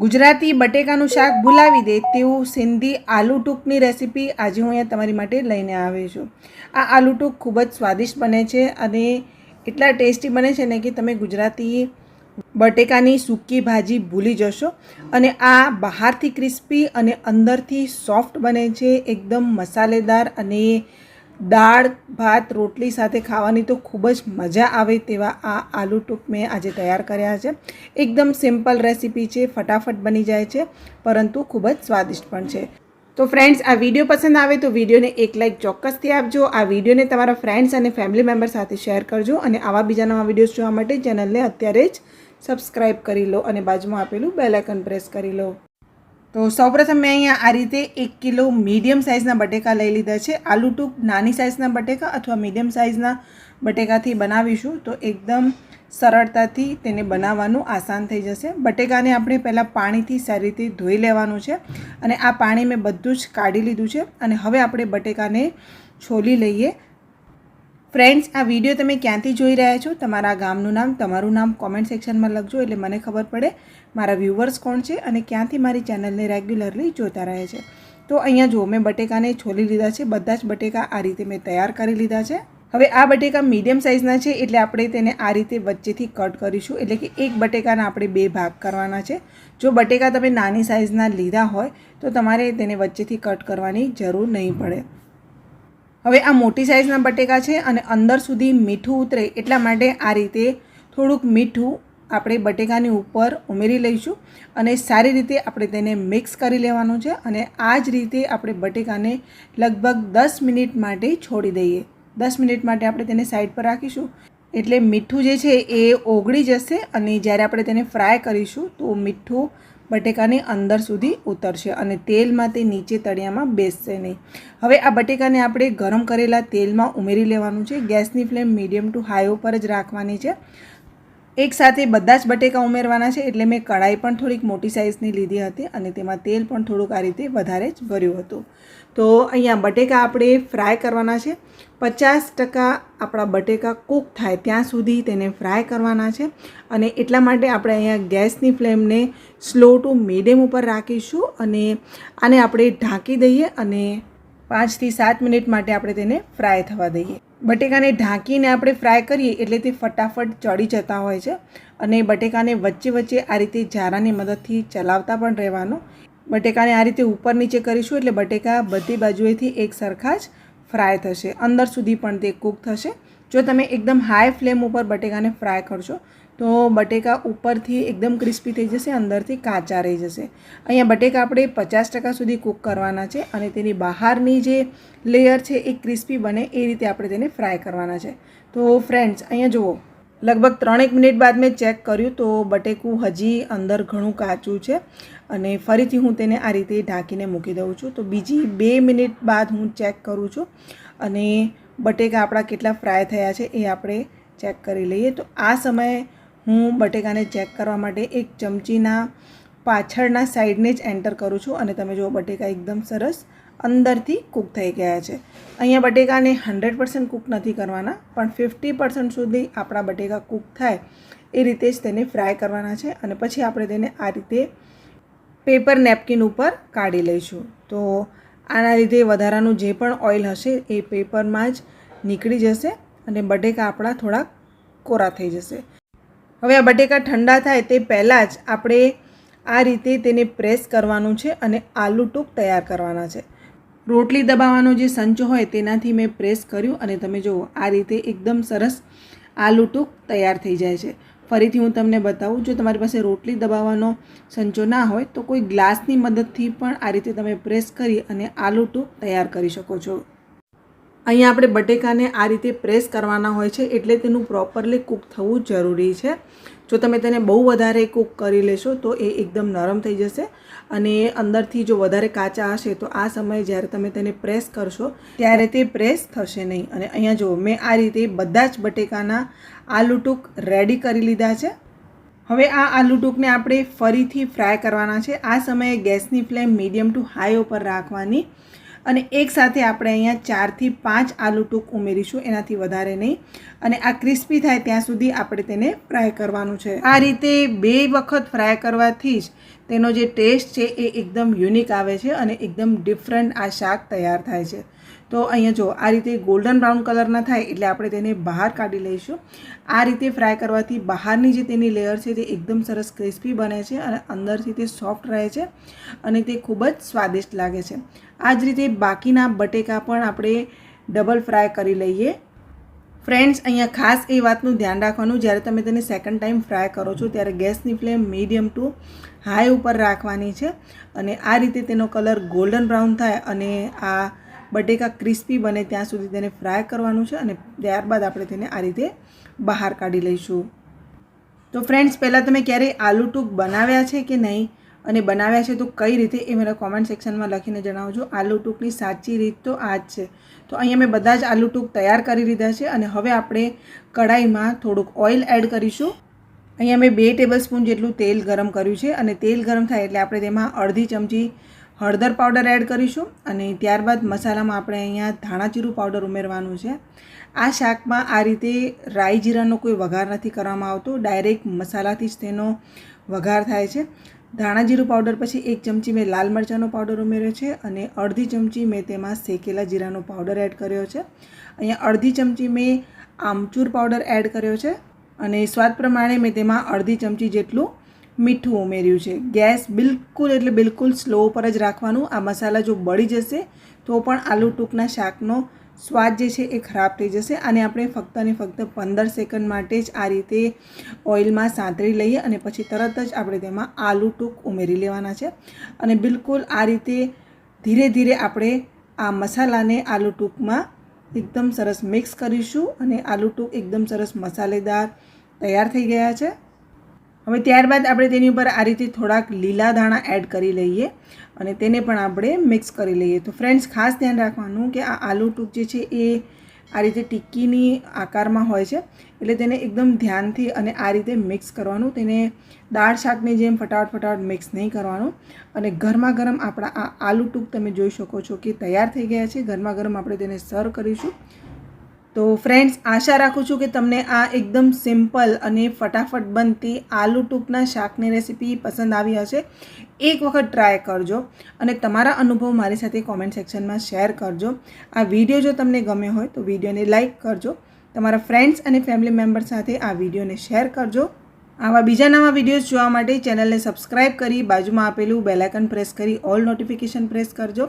ગુજરાતી બટેકાનું શાક ભૂલાવી દે તેવું સિંધી આલુ ટૂંકની રેસીપી આજે હું અહીંયા તમારી માટે લઈને આવી છું. આ આલુ ટૂંક ખૂબ જ સ્વાદિષ્ટ બને છે અને એટલા ટેસ્ટી બને છે ને કે તમે ગુજરાતી બટેકાની સૂકી ભાજી ભૂલી જશો. અને આ બહારથી ક્રિસ્પી અને અંદરથી સોફ્ટ બને છે, એકદમ મસાલેદાર અને દાળ, ભાત, રોટલી સાથે ખાવાની તો ખૂબ જ મજા આવે તેવા આ આલુ ટૂંક મેં આજે તૈયાર કર્યા છે. એકદમ સિમ્પલ રેસીપી છે, ફટાફટ બની જાય છે, પરંતુ ખૂબ જ સ્વાદિષ્ટ પણ છે. તો ફ્રેન્ડ્સ, આ વીડિયો પસંદ આવે તો વિડીયોને એક લાઇક ચોક્કસથી આપજો. આ વિડીયોને તમારા ફ્રેન્ડ્સ અને ફેમિલી મેમ્બર સાથે શેર કરજો અને આવા બીજા નવા વિડીયોઝ જોવા માટે ચેનલને અત્યારે જ સબસ્ક્રાઈબ કરી લો અને બાજુમાં આપેલું બેલાઇકન પ્રેસ કરી લો. તો સૌપ્રથમ મેં અહીંયા આ રીતે એક કિલો મીડિયમ સાઇઝના બટેકા લઈ લીધા છે. આલુ ટૂંક નાની સાઇઝના બટેકા અથવા મીડિયમ સાઇઝના બટેકાથી બનાવીશું તો એકદમ સરળતાથી તેને બનાવવાનું આસાન થઈ જશે. બટેકાને આપણે પહેલાં પાણીથી સારી રીતે ધોઈ લેવાનું છે અને આ પાણી મેં બધું જ કાઢી લીધું છે અને હવે આપણે બટેકાને છોલી લઈએ. ફ્રેન્ડ્સ આ વીડિયો તમે ક્યાંથી જોઈ રહ્યા છો? તમારા ગામનું નામ, તમારું નામ કોમેન્ટ સેક્શનમાં લખજો એટલે મને ખબર પડે મારા વ્યૂવર્સ કોણ છે અને ક્યાંથી મારી ચેનલને રેગ્યુલરલી જોતા રહે છે. તો અહીંયા જો મેં બટેકાને છોલી લીધા છે, બધા જ બટેકા આ રીતે મેં તૈયાર કરી લીધા છે. હવે આ બટેકા મીડિયમ સાઇઝના છે એટલે આપણે તેને આ રીતે વચ્ચેથી કટ કરીશું. એટલે કે એક બટેકાના આપણે બે ભાગ કરવાના છે. જો બટેકા તમે નાની સાઇઝના લીધા હોય તો તમારે તેને વચ્ચેથી કટ કરવાની જરૂર નહીં પડે. હવે આ મોટી સાઇઝના બટેકા છે અને અંદર સુધી મીઠું ઉતરે એટલા માટે આ રીતે થોડુંક મીઠું આપણે બટેકાની ઉપર ઉમેરી લઈશું અને સારી રીતે આપણે તેને મિક્સ કરી લેવાનું છે અને આ જ રીતે આપણે બટેકાને લગભગ દસ મિનિટ માટે છોડી દઈએ. દસ મિનિટ માટે આપણે તેને સાઈડ પર રાખીશું. એટલે મીઠું જે છે એ ઓગળી જશે અને જ્યારે આપણે તેને ફ્રાય કરીશું તો મીઠું બટેકાની અંદર સુધી ઉતરશે અને તેલમાં તે નીચે તળિયામાં બેસશે નહીં. હવે આ બટેકાને આપણે ગરમ કરેલા તેલમાં ઉમેરી લેવાનું છે. ગેસની ફ્લેમ મીડિયમ ટુ હાઈ ઉપર જ રાખવાની છે. એકસાથે બધા જ બટેકા ઉમેરવાના છે એટલે મેં કઢાઈ પણ થોડીક મોટી સાઇઝની લીધી હતી અને તેમાં તેલ પણ થોડુંક આ રીતે વધારે જ ભર્યું હતું. તો અહીંયા બટેકા આપણે ફ્રાય કરવાના છે. પચાસ ટકા આપણા બટેકા કૂક થાય ત્યાં સુધી તેને ફ્રાય કરવાના છે અને એટલા માટે આપણે અહીંયા ગેસની ફ્લેમને સ્લો ટુ મીડિયમ ઉપર રાખીશું અને આને આપણે ઢાંકી દઈએ અને પાંચથી સાત મિનિટ માટે આપણે તેને ફ્રાય થવા દઈએ. બટેકાને ઢાંકીને આપણે ફ્રાય કરીએ એટલે તે ફટાફટ ચડી જતા હોય છે. અને બટેકાને વચ્ચે વચ્ચે આ રીતે ઝારાની મદદથી ચલાવતા પણ રહેવાનું. બટેકાને આ રીતે ઉપર નીચે કરીશું એટલે બટેકા બધી બાજુએથી એક સરખા જ ફ્રાય થશે. અંદર સુધી પણ તે કૂક થશે. જો તમે એકદમ હાઈ ફ્લેમ ઉપર બટેકાને ફ્રાય કરશો તો બટેકા ઉપરથી એકદમ ક્રિસ્પી થઈ જશે, અંદરથી કાચા રહી જશે. અહીંયા બટેકા આપણે પચાસ ટકા સુધી કૂક કરવાના છે અને તેની બહારની જે લેયર છે એ ક્રિસ્પી બને એ રીતે આપણે તેને ફ્રાય કરવાના છે. તો ફ્રેન્ડ્સ, અહીંયા જુઓ. લગભગ ત્રણેક મિનિટ બાદ મેં ચેક કર્યું તો બટેકું હજી અંદર ઘણું કાચું છે અને ફરીથી હું તેને આ રીતે ઢાંકીને મૂકી દઉં છું. તો બીજી બે મિનિટ બાદ હું ચેક કરું છું અને બટેકા આપણા કેટલા ફ્રાય થયા છે એ આપણે ચેક કરી લઈએ. તો આ સમયે હું બટેકાને ચેક કરવા માટે એક ચમચીના પાછળના સાઈડને જ એન્ટર કરું છું અને તમે જુઓ બટેકા એકદમ સરસ અંદરથી કૂક થઈ ગયા છે. અહીંયા બટેકાને હંડ્રેડ પર્સન્ટ કૂક નથી કરવાના, પણ ફિફ્ટી પર્સન્ટ સુધી આપણા બટેકા કૂક થાય એ રીતે જ તેને ફ્રાય કરવાના છે અને પછી આપણે તેને આ રીતે પેપર નેપકિન ઉપર કાઢી લઈશું. તો આના લીધે વધારાનું જે પણ ઓઇલ હશે એ પેપરમાં જ નીકળી જશે અને બટેકા આપણા થોડાક કોરા થઈ જશે. હવે આ બટેકા ઠંડા થાય તે પહેલાં જ આપણે આ રીતે તેને પ્રેસ કરવાનું છે અને આલુ ટૂંક તૈયાર કરવાના છે. રોટલી દબાવવાનો જે સંચો હોય તેનાથી મેં પ્રેસ કર્યું અને તમે જુઓ, આ રીતે એકદમ સરસ આલુ ટૂંક તૈયાર થઈ જાય છે. ફરીથી હું તમને બતાવું, જો તમારી પાસે રોટલી દબાવવાનો સંચો ના હોય તો કોઈ ગ્લાસની મદદથી પણ આ રીતે તમે પ્રેસ કરી અને આલુ ટૂંક તૈયાર કરી શકો છો. અહીંયા આપણે બટેકાને આ રીતે પ્રેસ કરવાના હોય છે એટલે તેનું પ્રોપરલી કૂક થવું જરૂરી છે. જો તમે તેને બહુ વધારે કૂક કરી લેશો તો એ એકદમ નરમ થઈ જશે અને અંદરથી જો વધારે કાચા હશે તો આ સમયે જ્યારે તમે તેને પ્રેસ કરશો ત્યારે તે પ્રેસ થશે નહીં. અને અહીંયા જુઓ, મેં આ રીતે બધા જ બટેકાના આલુ રેડી કરી લીધા છે. હવે આ આલુ ટૂંકને આપણે ફરીથી ફ્રાય કરવાના છે. આ સમયે ગેસની ફ્લેમ મીડિયમ ટુ હાઈ ઉપર રાખવાની. અને એકસાથે આપણે અહીંયા ચારથી પાંચ આલુ ટૂંક ઉમેરીશું, એનાથી વધારે નહીં. અને આ ક્રિસ્પી થાય ત્યાં સુધી આપણે તેને ફ્રાય કરવાનું છે. આ રીતે બે વખત ફ્રાય કરવાથી જ તેનો જે ટેસ્ટ છે એ એકદમ યુનિક આવે છે અને એકદમ ડિફરન્ટ આ શાક તૈયાર થાય છે. તો અહીંયા જો, આ રીતે ગોલ્ડન બ્રાઉન કલરના થાય એટલે આપણે તેને બહાર કાઢી લઈશું. આ રીતે ફ્રાય કરવાથી બહારની જે તેની લેયર છે તે એકદમ સરસ ક્રિસ્પી બને છે અને અંદરથી તે સોફ્ટ રહે છે અને તે ખૂબ જ સ્વાદિષ્ટ લાગે છે. આ જ રીતે બાકીના બટેકા પણ આપણે ડબલ ફ્રાય કરી લઈએ. ફ્રેન્ડ્સ અહીંયા ખાસ એ વાતનું ધ્યાન રાખવાનું, જ્યારે તમે તેને સેકન્ડ ટાઈમ ફ્રાય કરો છો, ત્યારે ગેસની ફ્લેમ મીડિયમ ટુ હાઈ ઉપર રાખવાની છે અને આ રીતે તેનો કલર ગોલ્ડન બ્રાઉન થાય અને આ બટેકા ક્રિસ્પી બને ત્યાં સુધી તેને ફ્રાય કરવાનું છે અને ત્યારબાદ આપણે તેને આ રીતે બહાર કાઢી લઈશું. તો ફ્રેન્ડ્સ પહેલાં તમે ક્યારેય આલુ ટૂંક બનાવ્યા છે કે નહીં? અને બનાવ્યા છે, તો કઈ રીતે એ મને કોમેન્ટ સેક્શનમાં લખીને જણાવજો. આલુ ટૂંકની સાચી રીત તો આ જ છે. તો અહીંયા મેં બધા જ આલુ ટૂંક તૈયાર કરી લીધા છે અને હવે આપણે કઢાઈમાં થોડુંક ઓઇલ એડ કરીશું. અહીંયા મેં બે ટેબલ સ્પૂન જેટલું તેલ ગરમ કર્યું છે અને તેલ ગરમ થાય એટલે આપણે તેમાં અડધી ચમચી હળદર પાવડર એડ કરીશું અને ત્યારબાદ મસાલામાં આપણે અહીંયા ધાણાજીરું પાવડર ઉમેરવાનું છે. આ શાકમાં આ રીતે રાઈ જીરાનો કોઈ વઘાર નથી કરવામાં આવતો. ડાયરેક્ટ મસાલાથી જ તેનો વઘાર થાય છે. ધાણા જીરું પાવડર પછી એક ચમચી મેં લાલ મરચાંનો પાવડર ઉમેર્યો છે અને અડધી ચમચી મેં તેમાં શેકેલા જીરાનો પાવડર એડ કર્યો છે. અહીંયા અડધી ચમચી મેં આમચૂર પાવડર એડ કર્યો છે અને સ્વાદ પ્રમાણે મેં તેમાં અડધી ચમચી જેટલું મીઠું ઉમેર્યું છે. ગેસ બિલકુલ એટલે બિલકુલ સ્લો પર જ રાખવાનું. આ મસાલા જો બળી જશે તો પણ આલુ ટૂંકના શાકનો સ્વાદ જે છે એ ખરાબ થઈ જશે અને આપણે ફક્ત અને ફક્ત પંદર સેકન્ડ માટે જ આ રીતે ઓઇલમાં સાંતળી લઈએ અને પછી તરત જ આપણે તેમાં આલુ ટૂંક ઉમેરી લેવાના છે. અને બિલકુલ આ રીતે ધીરે ધીરે આપણે આ મસાલાને આલુ ટૂંકમાં એકદમ સરસ મિક્સ કરીશું અને આલુ ટૂંક એકદમ સરસ મસાલેદાર તૈયાર થઈ ગયા છે. હવે ત્યારબાદ આપણે તેની ઉપર આ રીતે થોડાક લીલા દાણા એડ કરી લઈએ અને તેને પણ આપણે મિક્સ કરી લઈએ. તો ફ્રેન્ડ્સ ખાસ ધ્યાન રાખવાનું કે આ આલુ ટૂંક જે છે એ આ રીતે ટિક્કીની આકારમાં હોય છે, એટલે તેને એકદમ ધ્યાનથી અને આ રીતે મિક્સ કરવાનું. તેને દાળ શાકની જેમ ફટાફટ ફટાફટ મિક્સ નહીં કરવાનું. અને ગરમા ગરમ આપણા આ આલુ ટૂંક તમે જોઈ શકો છો કે તૈયાર થઈ ગયા છે. ગરમા ગરમ આપણે તેને સર્વ કરીશું. તો ફ્રેન્ડ્સ આશા રાખું છું કે તમને આ એકદમ સિમ્પલ અને ફટાફટ બનતી આલુ ટૂંકના શાકની રેસીપી પસંદ આવી હશે. એક વખત ટ્રાય કરજો અને તમારા અનુભવ મારી સાથે કોમેન્ટ સેક્શનમાં શેર કરજો. આ વીડિયો જો તમને ગમ્યો હોય તો વિડીયોને લાઇક કરજો. તમારા ફ્રેન્ડ્સ અને ફેમિલી મેમ્બર સાથે આ વિડીયોને શેર કરજો. આવા બીજા નવા વિડીયોઝ જોવા માટે ચેનલને સબસ્ક્રાઇબ કરી બાજુમાં આપેલું બેલાઇકન પ્રેસ કરી ઓલ નોટિફિકેશન પ્રેસ કરજો.